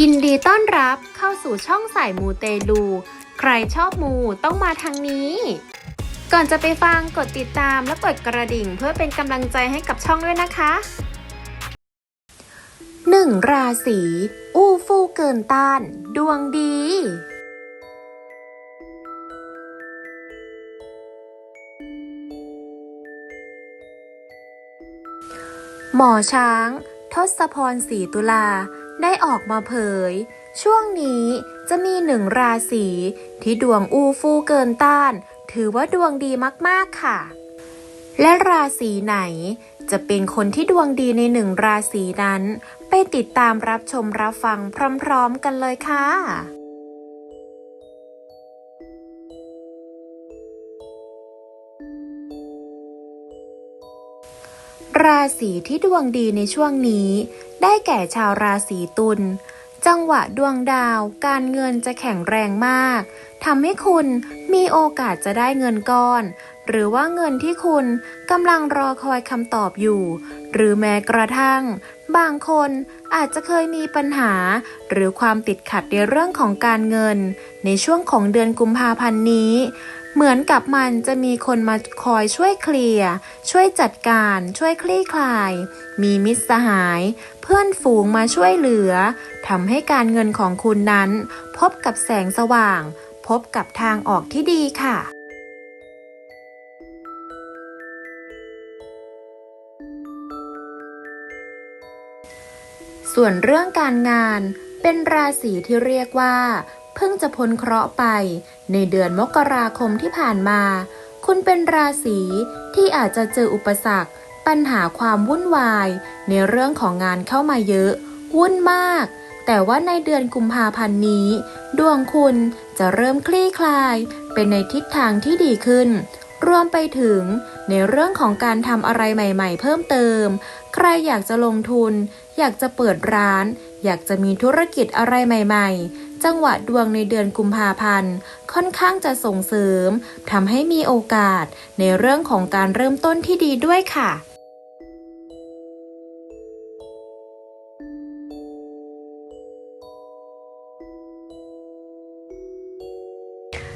ยินดีต้อนรับเข้าสู่ช่องสายมูเตลู ใครชอบมูต้องมาทางนี้ ก่อนจะไปฟังกดติดตามและกดกระดิ่งเพื่อเป็นกำลังใจให้กับช่องด้วยนะคะหนึ่งราศีอู้ฟู่เกินต้าน ดวงดี หมอช้าง ทศพรศรีตุลา ได้ออกมาเผย ช่วงนี้จะมีหนึ่งราศีที่ดวงอูฟูเกินต้าน ถือว่าดวงดีมากๆค่ะ และราศีไหนจะเป็นคนที่ดวงดีในหนึ่งราศีนั้น ไปติดตามรับชมรับฟังพร้อม ๆ กันเลยค่ะ ราศีที่ดวงดีในช่วงนี้ ได้แก่ชาวราศีตุล จังหวะดวงดาว การเงินจะแข็งแรงมากทำให้คุณมีโอกาสจะได้เงินก้อน หรือว่าเงินที่คุณกำลังรอคอยคำตอบอยู่ หรือแม้กระทั่ง บางคนอาจจะเคยมีปัญหา หรือความติดขัดในเรื่องของการเงิน ในช่วงของเดือนกุมภาพันธ์นี้ เหมือนกับมันจะมีคนมาคอยช่วยเคลียร์ ช่วยจัดการ ช่วยคลี่คลาย มีมิตรสหาย เพื่อนฝูงมาช่วยเหลือทำให้การเงินของคุณนั้น พบกับแสงสว่าง พบกับทางออกที่ดีค่ะ ส่วนเรื่องการงานเป็นราศีที่เรียกว่า เพิ่งจะพ้นเคราะห์ไป ในเดือนมกราคมที่ผ่านมา คุณเป็นราศีที่อาจจะเจออุปสรรค ปัญหาความวุ่นวาย ในเรื่องของงานเข้ามาเยอะ วุ่นมาก แต่ว่าในเดือนกุมภาพันธ์นี้ ดวงคุณจะเริ่มคลี่คลายเป็นในทิศทางที่ดีขึ้น รวมไปถึงในเรื่องของการทำอะไรใหม่ๆ เพิ่มเติม ใครอยากจะลงทุน อยากจะเปิดร้าน อยากจะมีธุรกิจอะไรใหม่ๆ จังหวะดวงในเดือนกุมภาพันธ์ ค่อนข้างจะส่งเสริมทำให้มีโอกาสในเรื่องของการเริ่มต้นที่ดีด้วยค่ะ